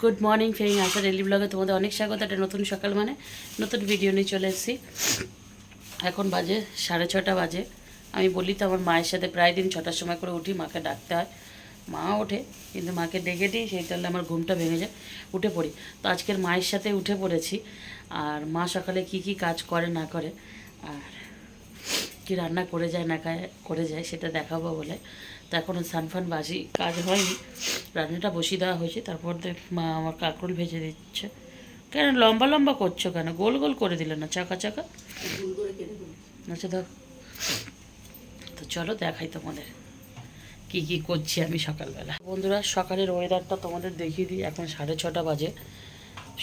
Good morning ফেরিং আসা daily ব্লগে তোমাদের অনেক স্বাগত। একটা নতুন সকাল মানে নতুন ভিডিও নিয়ে চলে এসেছি। এখন বাজে সাড়ে ছটা বাজে। আমি বলি তো আমার মায়ের সাথে প্রায় দিন ছটার সময় করে উঠি, মাকে ডাকতে হয়। মা ওঠে, কিন্তু মাকে ডেকে দিই, সেই তাহলে আমার ঘুমটা ভেঙে যায়, উঠে পড়ি। তো আজকের মায়ের সাথে উঠে পড়েছি, আর মা সকালে কি কি কাজ করে না করে, আর কি রান্না করে যায় না করে যায়, সেটা দেখাবো বলে। তো এখনও সানফান বাসি কাজ হয়নি। রান্নাটা বসিয়ে দেওয়া হয়েছে তারপর দেখ মা আমার কাঁকরোল ভেজে দিচ্ছে। কেন লম্বা লম্বা করছ কেন? গোল গোল করে দিলে না চাকা চাকা? আচ্ছা ধর। তো চলো দেখাই তোমাদের কি কি করছি আমি সকালবেলা। বন্ধুরা সকালের ওয়েদারটা তোমাদের দেখিয়ে দিই। এখন সাড়ে ছটা বাজে।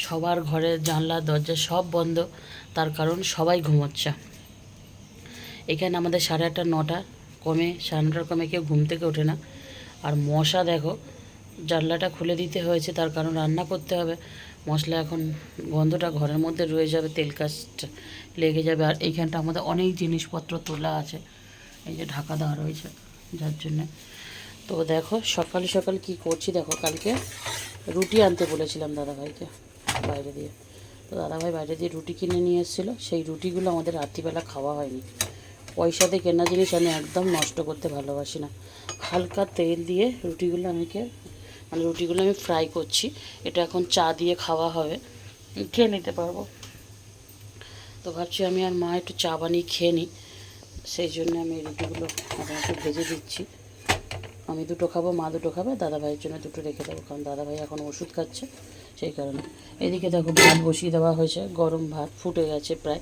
সবার ঘরে জানলা দরজা সব বন্ধ। তার কারণ সবাই ঘুমোচ্ছে। এখানে আমাদের সাড়ে আটটা নটা। কমে সাড়ে নটার কমে কেউ ঘুম থেকে ওঠে না। আর মশা দেখো, জানলাটা খুলে দিতে হয়েছে, তার কারণ রান্না করতে হবে। মশলা এখন গন্ধটা ঘরের মধ্যে রয়ে যাবে, তেল কাজটা লেগে যাবে। আর এইখানটা আমাদের অনেক জিনিসপত্র তোলা আছে, এই যে ঢাকা দেওয়া রয়েছে, যার জন্যে। তো দেখো, সকালে সকাল কি করছি দেখো, কালকে রুটি আনতে বলেছিলাম দাদাভাইকে, বাইরে দিয়ে। তো দাদাভাই বাইরে দিয়ে রুটি কিনে নিয়ে এসেছিল, সেই রুটিগুলো আমাদের রাত্রিবেলা খাওয়া হয়নি। পয়সাতে কেনা জিনিস আমি একদম নষ্ট করতে ভালোবাসি না। হালকা তেল দিয়ে রুটিগুলো আমাকে মানে রুটিগুলো আমি ফ্রাই করছি। এটা এখন চা দিয়ে খাওয়া হবে। খেয়ে নিতে পারব। তো ভাবছি আমি আর মা একটু চা বানিয়ে খেয়ে নিই। সেই জন্য আমি এই রুটিগুলো একটু ভেজে দিচ্ছি। আমি দুটো খাব, মা দুটো খাবে দাদা ভাইয়ের জন্য দুটো রেখে দেবো। কারণ দাদাভাই এখন ওষুধ খাচ্ছে। সেই কারণে। এদিকে দেখো ভাত বসিয়ে দেওয়া হয়েছে গরম ভাত ফুটে গেছে প্রায়।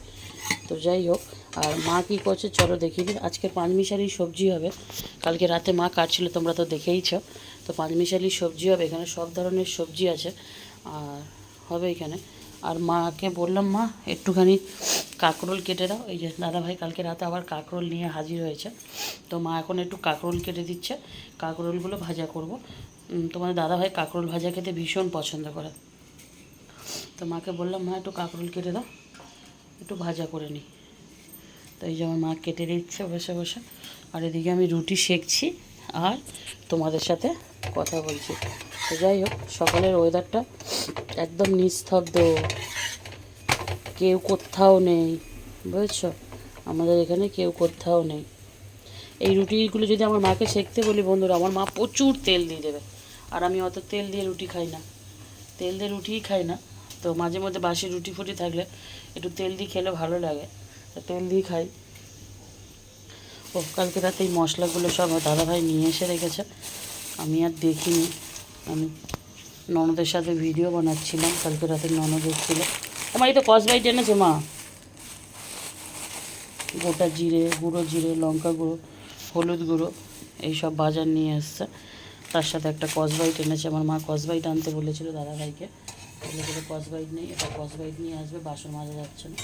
তো যাই হোক আর মা কী করছে চলো দেখিয়ে দিই আজকে পাঁচমিশালি সবজি হবে। কালকে রাতে মা কাটছিল তোমরা তো দেখেইছ। তো পাঁচমিশালি সবজি হবে এখানে সব ধরনের সবজি আছে। আর হবে এখানে। আর মাকে বললাম মা একটুখানি কাঁকরোল কেটে দাও। এই যে দাদাভাই কালকে রাতে আবার কাঁকরোল নিয়ে হাজির হয়েছে। তো মা এখন একটু কাঁকরোল কেটে দিচ্ছে। কাঁকরোলগুলো ভাজা করব। উম, তোমাদের দাদাভাই কাঁকরোল ভাজা খেতে ভীষণ পছন্দ করে। তো মাকে বললাম, মা, একটু কাঁকরোল কেটে দাও, একটু ভাজা করে নিই তো এই যে আমার মা কেটে দিচ্ছে বসে বসে। আর এদিকে আমি রুটি সেকছি আর তোমাদের সাথে কথা বলছি। তো যাই হোক, সকালের ওয়েদারটা একদম নিস্তব্ধ। কেউ কোথাও নেই, বুঝছ? আমাদের এখানে কেউ কোথাও নেই। এই রুটিগুলো যদি আমার মাকে সেকতে বলি, বন্ধুরা, আমার মা প্রচুর তেল দিয়ে দেবে। আর আমি অত তেল দিয়ে রুটি খাই না। তেল দিয়ে রুটিই খাই না। তো মাঝে মধ্যে বাসি রুটি ফুটি থাকলে একটু তেল দিয়ে খেলে ভালো লাগে। তেল দিয়ে খাই। ও, কালকে রাতে এই মশলাগুলো সব দাদাভাই নিয়ে এসে রেখেছে। আমি আর দেখিনি। আমি ননদের সাথে ভিডিও বানাচ্ছিলাম, কালকে রাতে ননদ এসেছিল। আমার এই তো কসবাইট এনেছে মা। গোটা জিরে, গুঁড়ো জিরে, লঙ্কা গুঁড়ো, হলুদ গুঁড়ো, এইসব বাজার নিয়ে এসছে। তার সাথে একটা কসবাইট এনেছে। আমার মা কসবাইট আনতে বলেছিল দাদাভাইকে। বলেছিল কসবাইট নেই, এটা কসবাইট নিয়ে আসবে, বাসন মাজা যাচ্ছে না।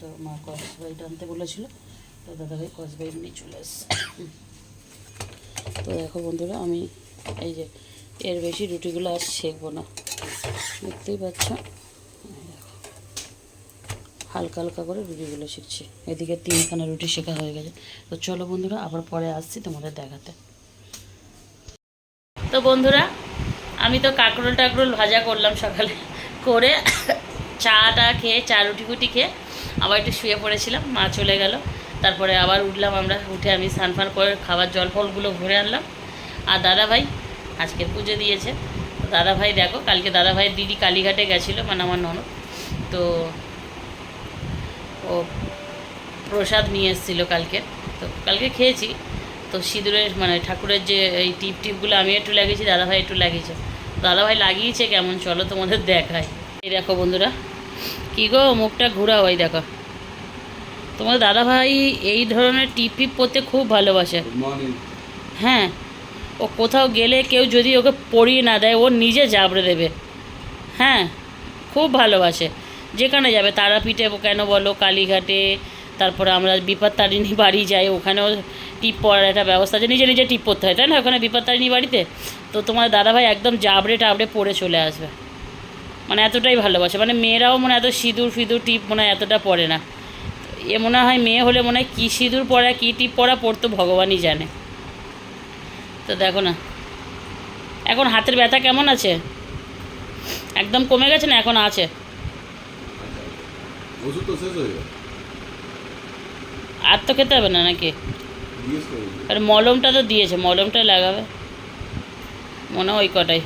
তো মা কসবাইট আনতে বলেছিল, তো দাদাভাই কসবাইট নিয়ে চলে এসছে। তো দেখো বন্ধুরা, আমি এই যে এর বেশি রুটিগুলো আর শেখবো না। দেখতেই পাচ্ছ? হালকা হালকা করে রুটিগুলো শিখছি। এদিকে তিনখানা রুটি শেখা হয়ে গেছে। তো চলো বন্ধুরা, আবার পরে আসছি তোমাদের দেখাতে। তো বন্ধুরা আমি তো কাঁকরোল টাকরোল ভাজা করলাম সকালে। করে চাটা খেয়ে, চা রুটি ফুটি খেয়ে আবার একটু শুয়ে পড়েছিলাম, মা চলে গেল। তারপরে আবার উঠলাম আমরা, উঠে আমি স্নান করে খাবার জল ফলগুলো ভরে আনলাম। আর দাদা ভাই আজকে পুজো দিয়েছে। দাদা ভাই দেখো, কালকে দাদা ভাইয়ের দিদি কালীঘাটে গেছিল মানে আমার ননদ। তো ও প্রসাদ নিয়ে এসেছিল কালকে। তো কালকে খেয়েছি। তো সিঁদুরের মানে ঠাকুরের যে এই টিপ টিপগুলো আমি একটু লাগিয়েছি, দাদাভাই একটু লাগিয়েছে। দাদাভাই লাগিয়েছে কেমন? চলো তোমাদের দেখায় এই দেখো বন্ধুরা কী গো মুখটা ঘোরাও এই দেখো। তোমাদের দাদাভাই এই ধরনের টিপ টিপ পরতে খুব ভালোবাসে। হ্যাঁ ও কোথাও গেলে কেউ যদি ওকে পরিয়ে না দেয় ও নিজে জাবড়ে দেবে। হ্যাঁ খুব ভালোবাসে। যেখানে যাবে তারাপীঠে কেন বলো কালীঘাটে তারপরে আমরা বিপদ তারিণী বাড়ি যাই ওখানেও টিপ পরার একটা ব্যবস্থা আছে। নিজে নিজে টিপ পরতে হয় তাই না? ওখানে বিপদ তারিণী বাড়িতে? তো তোমার দাদাভাই একদম জাবড়ে টাবড়ে পরে চলে আসবে। মানে এতটাই ভালোবাসে। মানে মেয়েরাও মনে হয় এত সিঁদুর ফিঁদুর টিপ মনে হয় এতটা পরে না। এ মনে হয় মেয়ে হলে মনে হয় কী সিঁদুর পরা কী টিপ পরা পড়তো ভগবানই জানে। তো দেখো না। এখন হাতের ব্যথা কেমন আছে? একদম কমে গেছে না এখন আছে? আর তো খেতে হবে না নাকি? আর মলমটা তো দিয়েছে মলমটা লাগাবে। মনে ওই কটাই।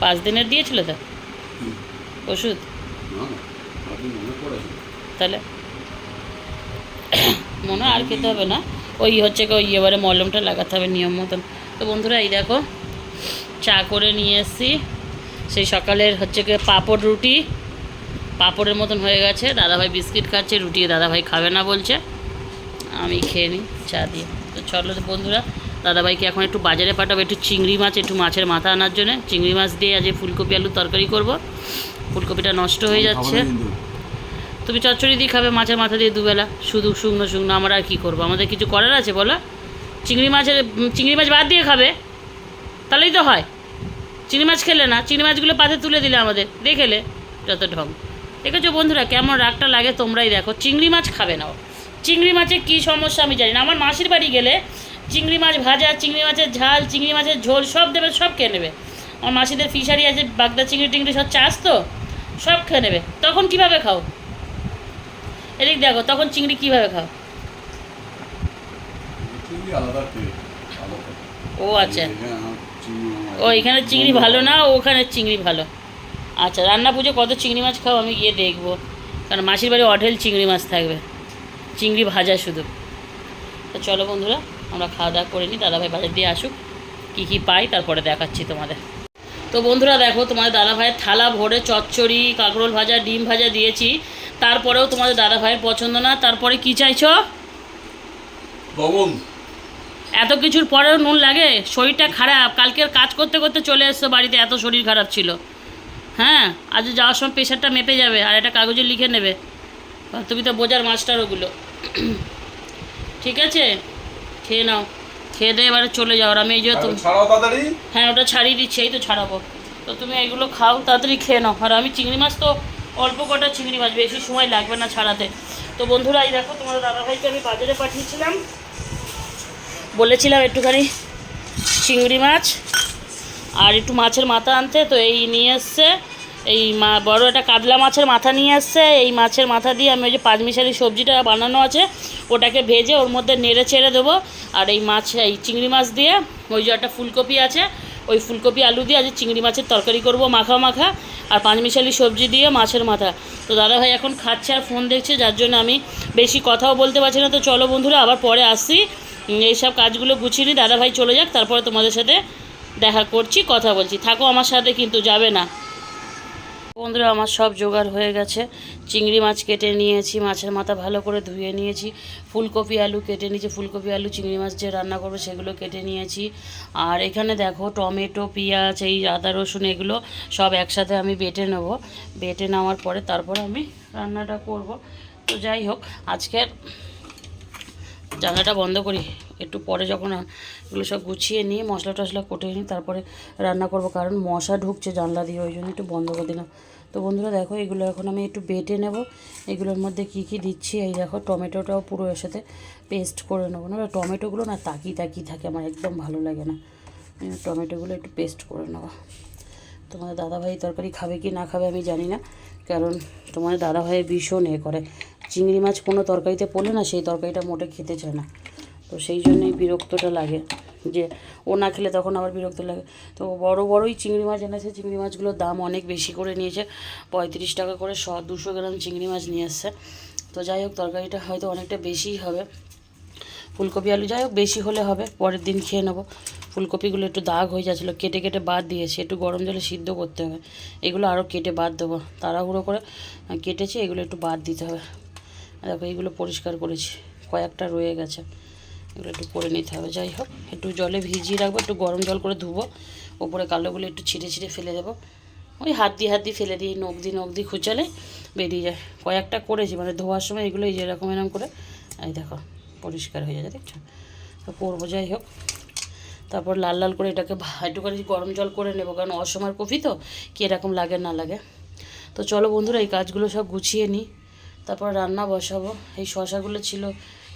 পাঁচ দিনের দিয়েছিল তো? ওষুধ? তাহলে মনে আর খেতে হবে না। ওই হচ্ছে কি ওই এবারে মলমটা লাগাতে হবে নিয়ম মতন। তো বন্ধুরা এই দেখো চা করে নিয়ে এসেছি। সেই সকালের হচ্ছে কি পাঁপড় রুটি। পাঁপড়ের মতন হয়ে গেছে। দাদাভাই বিস্কিট খাচ্ছে রুটি দাদাভাই খাবে না বলছে। আমি খেয়ে নিই চা দিয়ে। তো চলো বন্ধুরা দাদাভাইকে এখন একটু বাজারে পাঠাবো একটু চিংড়ি মাছ একটু মাছের মাথা আনার জন্য। চিংড়ি মাছ দিয়ে আজ ফুলকপি আলু তরকারি করব। ফুলকপিটা নষ্ট হয়ে যাচ্ছে। তুমি চচ্চড়ি দিয়ে খাবে মাছের মাথা দিয়ে দুবেলা। শুধু শুকনো শুকনো আমরা আর কী করব? আমাদের কিছু করার আছে বলো? চিংড়ি মাছের চিংড়ি মাছ বাদ দিয়ে খাবে? তাহলেই তো হয়। চিংড়ি মাছ খেলে না চিংড়ি মাছগুলো পাতে তুলে দিলে আমাদের। দেখেলে যত ঢং। দেখেছ বন্ধুরা কেমন রাগটা লাগে তোমরাই দেখো। চিংড়ি মাছ খাবে না। চিংড়ি মাছের কী সমস্যা আমি জানি না। আমার মাসির বাড়ি গেলে চিংড়ি মাছ ভাজা চিংড়ি মাছের ঝাল চিংড়ি মাছের ঝোল সব দেবে সব খেয়ে নেবে। আমার মাসিদের ফিশারি আছে বাগদা চিংড়ি টিংড়ি সব চাষ তো সব খেয়ে নেবে। তখন কীভাবে খাও? এদিক দেখো তখন চিংড়ি কীভাবে খাও? ও আচ্ছা। চিংড়ি আমার- ও এখানে চিংড়ি ভালো না ওখানে চিংড়ি ভালো। আচ্ছা রান্না পুজো কত চিংড়ি মাছ খাও আমি গিয়ে দেখব। কারণ মাসির বাড়ি অঢেল চিংড়ি মাছ থাকবে। চিংড়ি ভাজা শুধু। তো চলো বন্ধুরা আমরা খাওয়া দাওয়া করে নিই দাদাভাই বাজার দিয়ে আসুক কী কী পাই তারপরে দেখাচ্ছি তোমাদের। তো বন্ধুরা দেখো তোমাদের দাদাভাইয়ের থালা ভরে চচ্চড়ি কাঁকরোল ভাজা ডিম ভাজা দিয়েছি। তারপরেও তোমাদের দাদাভাইয়ের পছন্দ না তারপরে কি চাইছো? এত কিছুর পরেও নুন লাগে? শরীরটা খারাপ। কালকের কাজ করতে করতে চলে এসছো বাড়িতে এত শরীর খারাপ ছিল। হ্যাঁ আজ যাওয়ার সময় প্রেশারটা মেপে যাবে আর একটা কাগজে লিখে নেবে। তুমি তো বোঝার মাস্টার ওগুলো। ঠিক আছে? খেয়ে নাও। খেয়ে দিয়ে এবারে চলে যাও আর আমি এই যে তুমি হ্যাঁ ওটা ছাড়িয়ে দিচ্ছি এই তো ছাড়াবো। তো তুমি এগুলো খাও তাড়াতাড়ি খেয়ে নাও। আর আমি চিংড়ি মাছ তো অল্প কটা চিংড়ি মাছ বেশি সময় লাগবে না ছাড়াতে। তো বন্ধুরা এই দেখো তোমার দাদাভাইকে আমি বাজারে পাঠিয়েছিলাম। বলেছিলাম একটুখানি চিংড়ি মাছ আর একটু মাছের মাথা আনতে। তো এই নিয়ে এসছে এই মা বড় একটা কাতলা মাছের মাথা নিয়ে আসছে এই মাছের মাথা দিয়ে আমি ওই যে পাঁচমিশালি সবজিটা বানানো আছে। ওটাকে ভেজে ওর মধ্যে নেড়ে ছেড়ে দেবো। আর এই মাছ, এই চিংড়ি মাছ দিয়ে, ওই যে একটা ফুলকপি আছে, ওই ফুলকপি আলু দিয়ে আজ চিংড়ি মাছের তরকারি করব মাখা মাখা, আর পাঁচমিশালি সবজি দিয়ে মাছের মাথা। তো দাদাভাই এখন খাচ্ছে আর ফোন দেখছে, যার জন্য আমি বেশি কথাও বলতে পারছি না। তো চলো বন্ধুরা, আবার পরে আসছি। এইসব কাজগুলো গুছিয়ে নিই দাদাভাই চলে যাক, তারপরে তোমাদের সাথে দেখা করছি, কথা বলছি। থাকো আমার সাথে, কিন্তু যাবে না। বন্ধুরা, আমার সব জোগাড় হয়ে গেছে। চিংড়ি মাছ কেটে নিয়েছি, মাছের মাথা ভালো করে ধুয়ে নিয়েছি। ফুলকপি আলু কেটে নিয়েছি, ফুলকপি আলু, চিংড়ি মাছ যে রান্না করব সেগুলো কেটে নিয়েছি। আর এখানে দেখো টমেটো, পেঁয়াজ, এই আদা, রসুন, এগুলো সব একসাথে আমি বেটে নেব। বেটে নেওয়ার পরে তারপর আমি রান্নাটা করব। তো যাই হোক, আজকের জানলাটা বন্ধ করি। একটু পরে যখন এগুলো সব গুছিয়ে নিয়ে মশলা টশলা কোটে নিই, তারপরে রান্না করব। কারণ মশা ঢুকছে জানলা দিয়ে, ওই জন্য একটু বন্ধ করে দিলাম। তো বন্ধুরা দেখো, এগুলো এখন আমি একটু বেটে নেব। এগুলোর মধ্যে কি কি দিচ্ছি, এই দেখো, টমেটোটাও পুরো এর সাথে পেস্ট করে নেব। না, টমেটোগুলো না তাকি তাকি থাকে, আমার একদম ভালো লাগে না। টমেটোগুলো একটু পেস্ট করে নেব। তোমাদের দাদাভাই তরকারি খাবে কি না খাবে আমি জানি না, কারণ তোমাদের দাদাভাই ভীষণ এ করে। চিংড়ি মাছ কোনো তরকারিতে পড়লে না সেই তরকারিটা মোটে খেতে চায় না। তো সেই জন্যই বিরক্তটা লাগে। যে ও না খেলে তখন আবার বিরক্ত লাগে। তো বড় বড়ই চিংড়ি মাছ এনেছে, চিংড়ি মাছগুলোর দাম অনেক বেশি করে নিয়েছে। পঁয়ত্রিশ টাকা করে শ দুশো গ্রাম চিংড়ি মাছ নিয়ে এসছে। তো যাই হোক, তরকারিটা হয়তো অনেকটা বেশিই হবে। ফুলকপি আলু যাই হোক, বেশি হলে হবে, পরের দিন খেয়ে নেব। ফুলকপিগুলো একটু দাগ হয়ে যাচ্ছিল, কেটে কেটে বাদ দিয়েছি। একটু গরম জলে সিদ্ধ করতে হবে। এগুলো আরও কেটে বাদ দেবো। তাড়াহুড়ো করে কেটেছি, এগুলো একটু বাদ দিতে হবে। দেখো, এইগুলো পরিষ্কার করেছি। কয়েকটা রয়ে গেছে। এগুলো একটু করে নিতে হবে, যাই হোক। একটু জলে ভিজিয়ে রাখব, একটু গরম জল করে ধুবো। ওপরে কালোগুলো একটু ছিঁড়ে ছিঁড়ে ফেলে দেবো। ওই হাত দিয়ে হাত দিয়ে ফেলে দিই নখ দিয়ে নখ দিয়ে খুঁচালে বেরিয়ে যায়। কয়েকটা করেছি মানে ধোয়ার সময় এগুলো এই যেরকম এরকম করে, এই দেখো, পরিষ্কার হয়ে যায়, দেখছ? তো করব, যাই হোক। তারপর লাল লাল করে এটাকে একটুখানি গরম জল করে নেব, কারণ অসময়ের কফি তো কী এরকম লাগে, না লাগে। তো চলো বন্ধুরা, এই কাজগুলো সব গুছিয়ে নিই। তারপর রান্না বসাবো। এই শশাগুলো ছিল,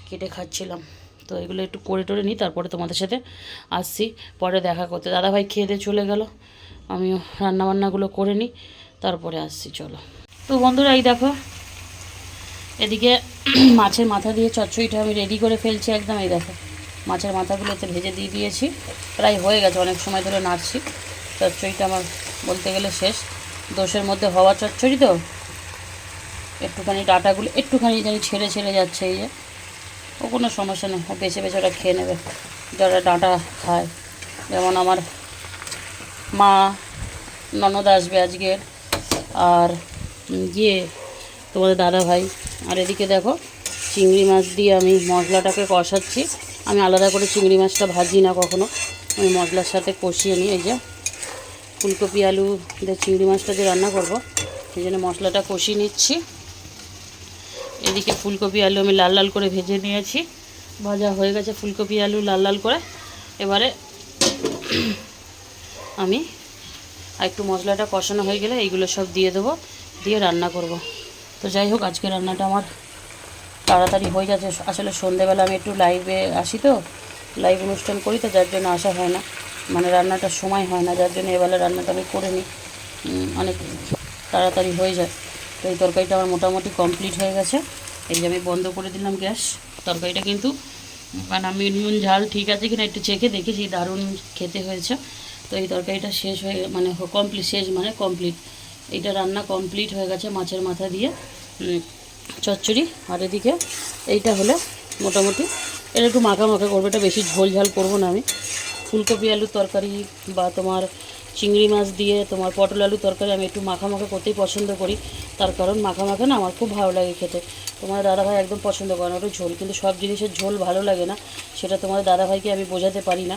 কেটে খাচ্ছিলাম। তো এগুলো একটু করে টোরে নিই, তারপরে তোমাদের সাথে আসছি। পরে দেখা করতে। দাদাভাই খেয়ে দিয়ে চলে গেল। আমিও রান্নাবান্নাগুলো করে নিই, তারপরে আসছি, চলো। তো বন্ধুরা, এই দেখো, এদিকে মাছের মাথা দিয়ে চচ্চড়িটা আমি রেডি করে ফেলছি একদম, এই দেখো। মাছের মাথাগুলোতে ভেজে দিয়ে দিয়েছি। প্রায় হয়ে গেছে, অনেক সময় ধরে নাড়ছি। চচ্চড়িটা আমার বলতে গেলে শেষ। দোষের মধ্যে হওয়া চচ্চড়ি তো? একটুখানি ডাটাগুলো, একটুখানি জানি ছেড়ে ছেড়ে যাচ্ছে এই যে। কোনো সমস্যা নেই ও বেছে বেছে ওটা খেয়ে নেবে, যারা ডাঁটা খায়। যেমন আমার মা, ননদ আসবে আজকের আর গিয়ে তোমাদের দাদা ভাই। আর এদিকে দেখো, চিংড়ি মাছ দিয়ে আমি মশলাটাকে কষাচ্ছি। আমি আলাদা করে চিংড়ি মাছটা ভাজি না কখনো। আমি মশলার সাথে কষিয়ে নিই, এই যে ফুলকপি, আলু দিয়ে চিংড়ি মাছটা দিয়ে রান্না করব, সেই জন্য মশলাটা কষিয়ে নিচ্ছি। এদিকে ফুলকপি আলু আমি লাল লাল করে ভেজে নিয়েছি। ভাজা হয়ে গেছে ফুলকপি আলু লাল লাল করে। এবারে আমি আর একটু মশলাটা কষানো হয়ে গেলে এইগুলো সব দিয়ে দেবো, দিয়ে রান্না করব। তো যাই হোক, আজকে রান্নাটা আমার তাড়াতাড়ি হয়ে যাচ্ছে। আসলে সন্ধেবেলা আমি একটু লাইভে আসি তো লাইভ অনুষ্ঠান করি তো, যার জন্য আসা হয় না। মানে রান্নাটার সময় হয় না, যার জন্য এবেলা রান্নাটা আমি করে নিই। অনেক তাড়াতাড়ি হয়ে যায়। তো এই তরকারিটা আমার মোটামুটি কমপ্লিট হয়ে গেছে। এই যে আমি বন্ধ করে দিলাম গ্যাস। তরকারিটা কিন্তু মানে আমি নুন, ঝাল ঠিক আছে কিনা একটু চেখে দেখেছি, দারুণ খেতে হয়েছে। তো এই তরকারিটা শেষ হয়ে মানে কমপ্লিট শেষ মানে কমপ্লিট এইটা রান্না কমপ্লিট হয়ে গেছে মাছের মাথা দিয়ে। চচ্চড়ি। আর এদিকে এইটা হলে মোটামুটি এটা একটু মাখা মাখা করব, এটা বেশি ঝোল ঝাল করব না আমি। ফুলকপি, আলুর তরকারি বা তোমার চিংড়ি মাছ দিয়ে তোমার পটল আলু তরকারি আমি একটু মাখা মাখা করতেই পছন্দ করি। তার কারণ মাখা মাখা না আমার খুব ভালো লাগে খেতে। তোমার দাদাভাই একদম পছন্দ করে না, ওটা ঝোল, কিন্তু সব জিনিসের ঝোল ভালো লাগে না, সেটা তোমার দাদাভাইকে আমি বোঝাতে পারি না।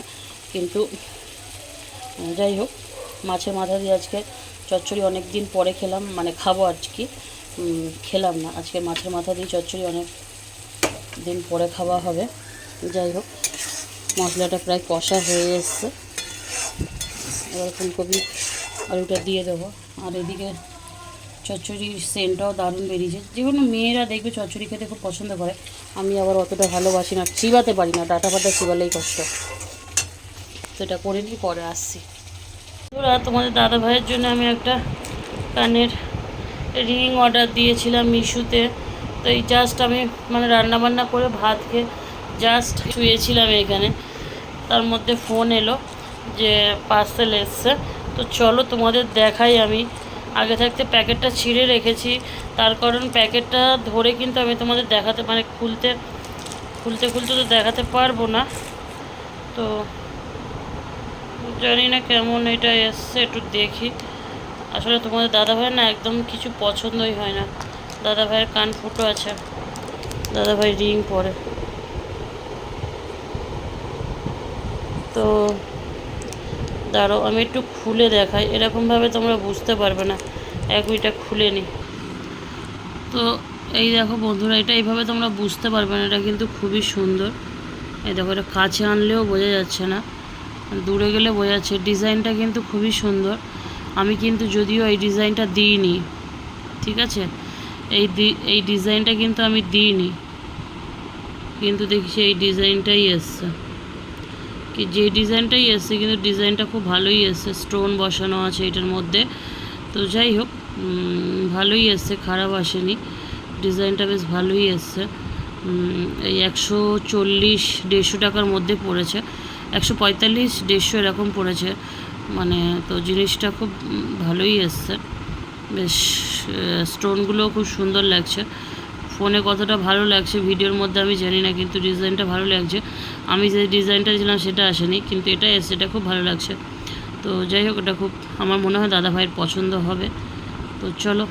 কিন্তু যাই হোক, মাছের মাথা দিয়ে আজকে চচ্চড়ি অনেক দিন পরে খেলাম মানে খাব আজকে। খেলাম না, আজকে মাছের মাথা দিয়ে চচ্চড়ি অনেক দিন পরে খাওয়া হবে। যাই হোক, মশলাটা প্রায় কষা হয়ে এসছে। এবার ফুলকপি, আলুটা দিয়ে দেবো। আর এদিকে চচ্চড়ির সেন্টটাও দারুণ বেরিয়েছে। যে কোনো মেয়েরা দেখবে চচ্চড়ি খেতে খুব পছন্দ করে। আমি আবার অতটা ভালোবাসি না, চিবাতে পারি না, ডাটা ফাটা চিবালেই কষ্ট। তো এটা করে নিই, পরে আসছি। তোমাদের দাদা ভাইয়ের জন্য আমি একটা কানের রিং অর্ডার দিয়েছিলাম মিশুতে। তো এই জাস্ট আমি মানে রান্না বান্না করে ভাত খেয়ে জাস্ট শুয়েছিলাম এখানে। তার মধ্যে ফোন এলো। যে পার্সেল এসছে। তো চলো তোমাদের দেখাই আমি। আগে থাকতে প্যাকেটটা ছিঁড়ে রেখেছি। তার কারণ প্যাকেটটা ধরে কিন্তু আমি তোমাদের দেখাতে মানে খুলতে খুলতে খুলতে তো দেখাতে পারব না। তো জানি না কেমন এটা এসছে, একটু দেখি। আসলে তোমাদের দাদা ভাই না একদম কিছু পছন্দই হয় না। দাদা ভাইয়ের কান ফুটো আছে। দাদা ভাই রিং পরে। তো দাঁড়াও, আমি একটু খুলে দেখাই। এরকমভাবে তোমরা বুঝতে পারবে না। এক ওইটা খুলে নি। তো এই দেখো বন্ধুরা, এটা এইভাবে তোমরা বুঝতে পারবে না। এটা কিন্তু খুবই সুন্দর। এই দেখো, এটা কাছে আনলেও বোঝা যাচ্ছে না। দূরে গেলে বোঝা যাচ্ছে। ডিজাইনটা কিন্তু খুবই সুন্দর। আমি কিন্তু যদিও এই ডিজাইনটা দিইনি। ঠিক আছে? এই এই ডিজাইনটা কিন্তু আমি দিইনি। কিন্তু দেখছি এই ডিজাইনটাই এসছে। কি, যে ডিজাইনটাই এসছে, কিন্তু ডিজাইনটা খুব ভালোই এসছে। স্টোন বসানো আছে এটার মধ্যে। তো যাই হোক ভালোই এসছে, খারাপ আসেনি। ডিজাইনটা বেশ ভালোই এসছে। এই একশো চল্লিশ, দেড়শো টাকার মধ্যে পড়েছে। একশো পঁয়তাল্লিশ, দেড়শো এরকম পড়েছে। মানে তো জিনিসটা খুব ভালোই এসছে। বেশ স্টোনগুলোও খুব সুন্দর লাগছে। ফোনে কতটা ভালো লাগছে, ভিডিওর মধ্যে আমি জানি না, কিন্তু ডিজাইনটা ভালো লাগছে। আমি যে ডিজাইনটা ছিলাম সেটা আসেনি, কিন্তু এটা এসে এটা খুব ভালো লাগছে। তো যাই হোক, এটা খুব আমার মনে হয় দাদা ভাইয়ের পছন্দ হবে। তো চলো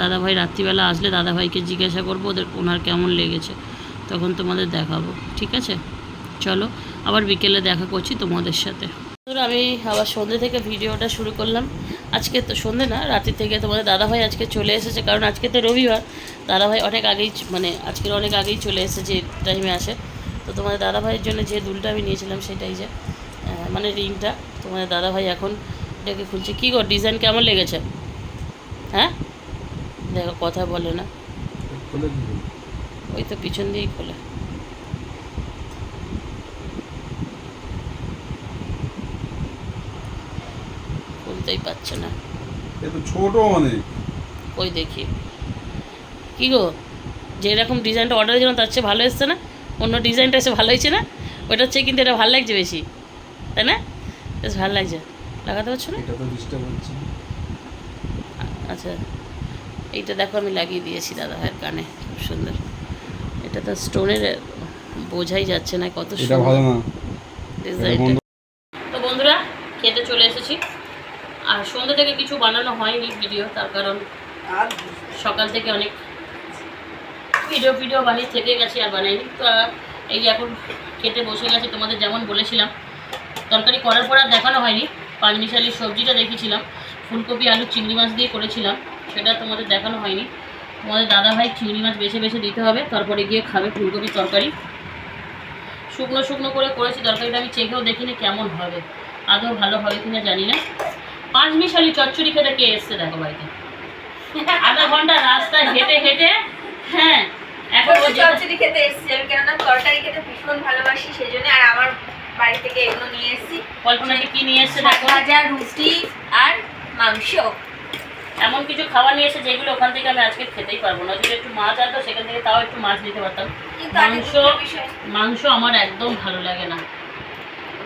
দাদা ভাই রাত্রিবেলা আসলে দাদা ভাইকে জিজ্ঞাসা করব ওদের ওনার কেমন লেগেছে। তখন তোমাদের দেখাবো, ঠিক আছে? চলো, আবার বিকেলে দেখা করছি তোমাদের সাথে। ধরো আমি আবার সন্ধ্যে থেকে ভিডিওটা শুরু করলাম। আজকে তো সন্ধ্যে না রাতে থেকে তোমাদের দাদাভাই আজকে চলে এসেছে কারণ আজকে তো রবিবার। দাদাভাই অনেক আগেই মানে আজকের অনেক আগেই চলে এসেছে যে টাইমে আসে। তো তোমাদের দাদাভাইয়ের জন্য যে দুলটা আমি নিয়েছিলাম সেটাই যে মানে রিংটা তোমাদের দাদাভাই এখন এটাকে খুলছে। কী গো ডিজাইন কেমন লেগেছে? হ্যাঁ? দেখো কথা বলে না। ওই তো পিছন দিয়েই খোলে। বুঝতেই পারছে না। ছোট অনেক। ওই দেখি। কি গো? যে এরকম ডিজাইনটা অর্ডার দিলাম তার চেয়ে ভালো এসছে না? অন্য ডিজাইনটা এসে ভালো হয়েছে না? ওটার চেয়ে কিন্তু এটা ভালো লাগছে বেশি। তাই না? বেশ ভালো লাগছে। লাগাতে পারছ না? এটা তো ডিস্টার্ব হচ্ছে। আচ্ছা। এইটা দেখো আমি লাগিয়ে দিয়েছি দাদা ভাইয়ের কানে। খুব সুন্দর। এটা তো স্টোনের বোঝাই যাচ্ছে না কত এটা ভালো সুন্দর। না ডিজাইনটা তো বন্ধুরা খেতে চলে এসেছি। আর সন্ধ্যে থেকে কিছু বানানো হয়নি ভিডিও তার কারণ সকাল থেকে অনেক ভিডিও ভিডিও বানিয়ে থেকে গেছি আর বানাইনি। তো এই যে এখন খেতে বসে গেছি তোমাদের যেমন বলেছিলাম তরকারি করার পর আর দেখানো হয়নি। পাঁচমিশালি সবজিটা দেখেছিলাম ফুলকপি আলু চিংড়ি মাছ দিয়ে করেছিলাম সেটা তোমাদের দেখানো হয়নি। তোমাদের দাদা ভাই চিংড়ি মাছ বেছে বেছে দিতে হবে তারপরে গিয়ে খাবে ফুলকপি তরকারি। শুকনো শুকনো করে করেছি তরকারিটা আমি চেখেও দেখিনি কেমন হবে আদৌ ভালো হবে কিনা জানি না। পাঁচ মিশালি চচ্চড়ি খেতে কে এসছে দেখো বাড়িতে? আধা ঘণ্টা রাস্তায় হেঁটে হেঁটে হ্যাঁ এখন ও চচ্চড়ি খেতে এসেছি আমি কেননা তরকারি খেতে ভীষণ ভালোবাসি সেই জন্য আর আমার বাড়ি থেকে এগুলো নিয়ে এসেছি। কল্পনাকে কি নিয়ে এসছে দেখো। ভাজা রুটি আর মাংস। এমন কিছু খাবার নিয়ে এসে যেগুলো ওখান থেকে আমি আজকে খেতেই পারব না। যদি একটু মাছ আনতো সেখান থেকে তাও একটু মাছ নিতে পারতাম। মাংস মাংস আমার একদম ভালো লাগে না।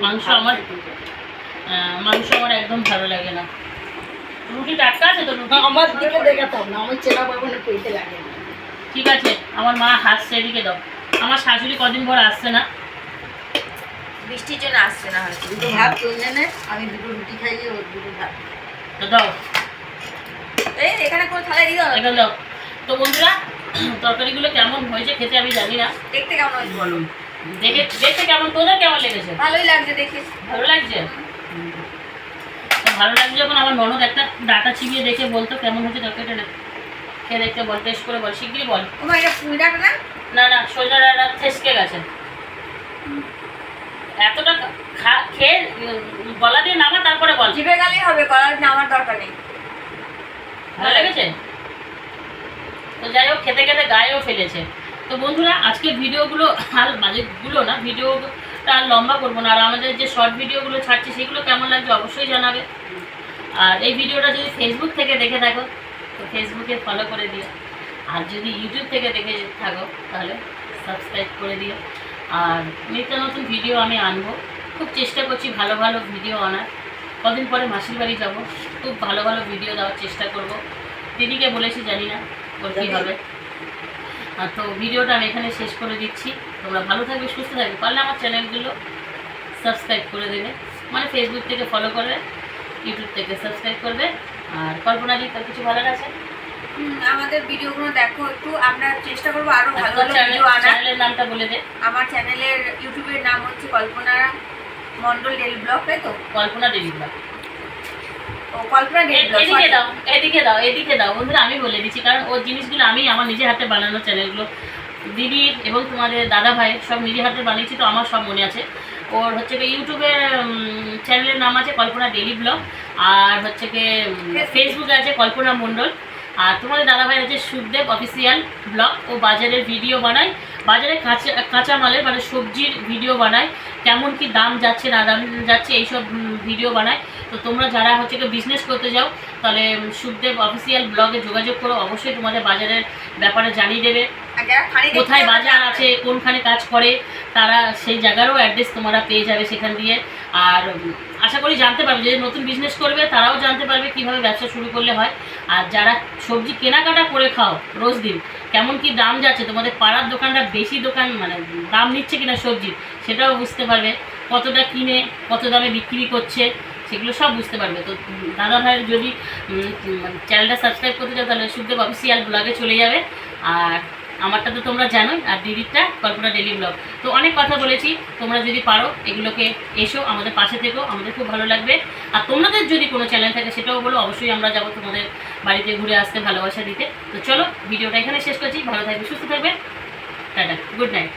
মাংস আমার মাংস আমার একদম ভালো লাগে না। রুটি টাটকা আছে তো রুটি আমার দিকে দেখাতাম না আমার চেনা না পেতে লাগে না। ঠিক আছে আমার মা হাসছে এদিকে দাও। আমার শাশুড়ি কদিন পর আসছে না। বৃষ্টির জন্য আসছে না হয়তো। দুটো ভাত প্রয়োজনে আমি দুটো রুটি খাইয়ে ওর দুটো ভাত। তো দাও। এই এখানে কোনো থালায় দিয়ে দাও। এখন দাও। তো বন্ধুরা তরকারিগুলো কেমন হয়েছে খেতে আমি জানি না। দেখতে কেমন হয়েছে বলো। দেখে দেখতে কেমন তোদের কেমন লেগেছে? ভালোই লাগছে দেখে। ভালো লাগছে? ভালো লাগছে যখন আমার ননদ একটা ডাটা চিবিয়ে দেখে বলতো কেমন হয়েছে তরকারিটা না। খেয়ে দেখতে বল টেস্ট করে বল শিগগিরই বল। ও এটা ফুল ডাটা না? না না সোজা ডাটা থেসকে গেছে। এতটা খা- খেয়ে গলা দিয়ে নামা তারপরে বল। জিভে গেলেই হবে কলার নেওয়ার দরকার নেই। ভালো লেগেছে? তো যাই হোক খেতে খেতে গায়েও ফেলেছে। তো বন্ধুরা আজকের ভিডিওগুলো আর বাজেটগুলো না ভিডিওটা আর লম্বা করব না। আর আমাদের যে শর্ট ভিডিওগুলো ছাড়ছি সেগুলো কেমন লাগছে অবশ্যই জানাবে। আর এই ভিডিওটা যদি ফেসবুক থেকে দেখে থাকো তো ফেসবুকে ফলো করে দিও। আর যদি ইউটিউব থেকে দেখে থাকো তাহলে সাবস্ক্রাইব করে দিও। আর নিত্য নতুন ভিডিও আমি আনব। খুব চেষ্টা করছি ভালো ভালো ভিডিও আনার। কদিন পরে মাসির বাড়ি যাব। খুব ভালো ভালো ভিডিও দেওয়ার চেষ্টা করব। দিদিকে বলেছি জানি না ওর কী হবে। তো ভিডিওটা আমি এখানে শেষ করে দিচ্ছি। তোমরা ভালো থাকবে সুস্থ থাকবে। পারলে আমার চ্যানেলগুলো সাবস্ক্রাইব করে দেবে। মানে ফেসবুক থেকে ফলো করবে ইউটিউব থেকে সাবস্ক্রাইব করবে। আর কল্পনা দি তোর কিছু ভালো আছে? আমাদের ভিডিওগুলো দেখো একটু। আমরা চেষ্টা করব আরও ভালো ভালো ভিডিও আনার। চ্যানেলের নামটা বলে দে। আমার চ্যানেলের ইউটিউবের নাম হচ্ছে কল্পনা মন্ডল ডেলি ব্লগ তাই তো? Kalpana daily blog. এদিকে দাও এদিকে দাও এদিকে দাও। বন্ধুরা আমি বলে দিচ্ছি কারণ ওর জিনিসগুলো আমি আমার নিজের হাতে বানানো চ্যানেলগুলো দিদির এবং তোমাদের দাদা ভাইয়ের সব নিজের হাতে বানিয়েছি তো আমার সব মনে আছে। ওর হচ্ছে কি ইউটিউবের চ্যানেলের নাম আছে কল্পনা ডেলি ব্লগ আর হচ্ছে কি ফেসবুকে আছে কল্পনা মণ্ডল। আর তোমাদের দাদা ভাই আছে সুখদেব অফিসিয়াল ব্লগ ও বাজারের ভিডিও বানায় বাজারে কাঁচা কাঁচামালের মানে সবজির ভিডিও বানায় কেমন কি দাম যাচ্ছে না দাম যাচ্ছে এইসব ভিডিও বানায়। তো তোমরা যারা হচ্ছে কি বিজনেস করতে যাও তাহলে সুখদেব অফিসিয়াল ব্লগে যোগাযোগ করো অবশ্যই তোমাদের বাজারের ব্যাপারে জানিয়ে দেবে। দেখতে কোথায় বাজার আছে কোনখানে কাজ করে তারা সেই জায়গারও অ্যাড্রেস তোমরা পেয়ে যাবে সেখান দিয়ে। আর আশা করি জানতে পারবে যে নতুন বিজনেস করবে তারাও জানতে পারবে কীভাবে ব্যবসা শুরু করলে হয়। আর যারা সবজি কেনাকাটা করে খাও রোজ দিন কেমন কি দাম যাচ্ছে তোমাদের পাড়ার দোকানটা বেশি দোকান মানে দাম নিচ্ছে কিনা সবজির সেটাও বুঝতে পারবে। কতটা কিনে কত দামে বিক্রি করছে সেগুলো সব বুঝতে পারবে। তো দাদা ভাইয়ের যদি চ্যানেলটা সাবস্ক্রাইব করতে চাও তাহলে সুখদেব অফিসিয়াল ব্লগে চলে যাবে। আর আমারটা তো তোমরা জানোই, আর দিদিরটা কল্পনা ডেলি ব্লগ তো অনেক কথা বলেছি, তোমরা যদি পারো এগুলোকে এসো আমাদের পাশে থেকো, আমাদের খুব ভালো লাগবে। আর তোমাদের যদি কোনো চ্যানেল থাকে সেটাও বলো, অবশ্যই আমরা যাব তোমাদের বাড়িতে ঘুরে আসতে ভালোবাসা দিতে। তো চলো, ভিডিওটা এখানে শেষ করছি, ভালো থাকবে, সুস্থ থাকবে। Tata good night